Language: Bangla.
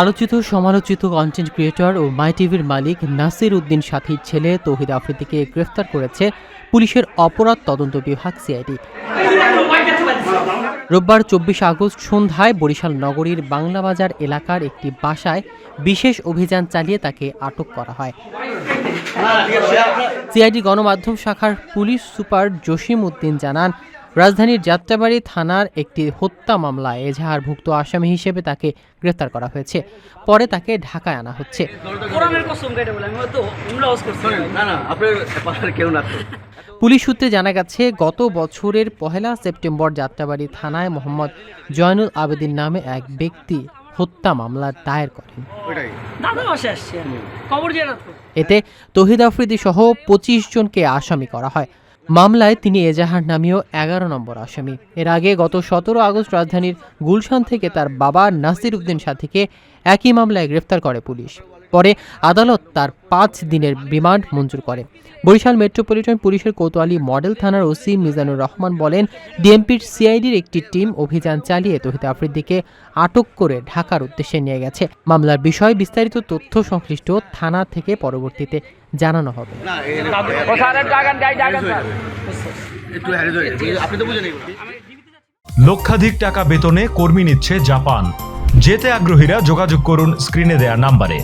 আলোচিত সমালোচিত কন্টেন্ট ক্রিয়েটর ও মাই টিভির মালিক নাসির উদ্দিন সাথীর ছেলে তৌহিদ আফ্রিদিকে গ্রেফতার করেছে পুলিশের অপরাধ তদন্ত বিভাগ সিআইডি। রোববার চব্বিশ আগস্ট সন্ধ্যায় বরিশাল নগরীর বাংলাবাজার এলাকার একটি বাসায় বিশেষ অভিযান চালিয়ে তাকে আটক করা হয়। সিআইডি গণমাধ্যম শাখার পুলিশ সুপার জসিম উদ্দিন জানান রাজধানীর যাত্রাবাড়ি থানার একটি হত্যা মামলায় এজাহারভুক্ত আসামি হিসেবে তাকে গ্রেফতার করা হয়েছে। পরে তাকে ঢাকায় আনা হচ্ছে। পুলিশ সূত্রে জানা গেছে গত বছরের পহেলা সেপ্টেম্বর যাত্রাবাড়ি থানায় মোহাম্মদ জয়নুল আবেদিন নামে এক ব্যক্তি হত্যা মামলা দায়ের করেন। এতে তহিদ আফ্রিদি সহ পঁচিশ জনকে আসামি করা হয়। মামলায় তিনি এজাহার নামীয় এগারো নম্বর আসামি। এর আগে গত সতেরো আগস্ট রাজধানীর গুলশান থেকে তার বাবা নাসির উদ্দিন সাথীকে একই মামলায় গ্রেফতার করে পুলিশ। পরে আদালত তার পাঁচ দিনের রিমান্ড মঞ্জুর করে। বরিশাল মেট্রোপলিটন পুলিশের কোতোয়ালি মডেল থানার ওসি মিজানুর রহমান বলেন ডিএমপির সিআইডির একটি টিম অভিযান চালিয়ে তহিদ আফ্রিদিকে আটক করে ঢাকার উদ্দেশ্যে নিয়ে গেছে। মামলার বিষয়ে বিস্তারিত তথ্য সংশ্লিষ্ট থানা থেকে পরবর্তীতে জানানো হবে। লক্ষাধিক টাকা বেতনে কর্মী নিচ্ছে জাপান। যেতে আগ্রহীরা যোগাযোগ করুন স্ক্রিনে দেয়া নাম্বারে।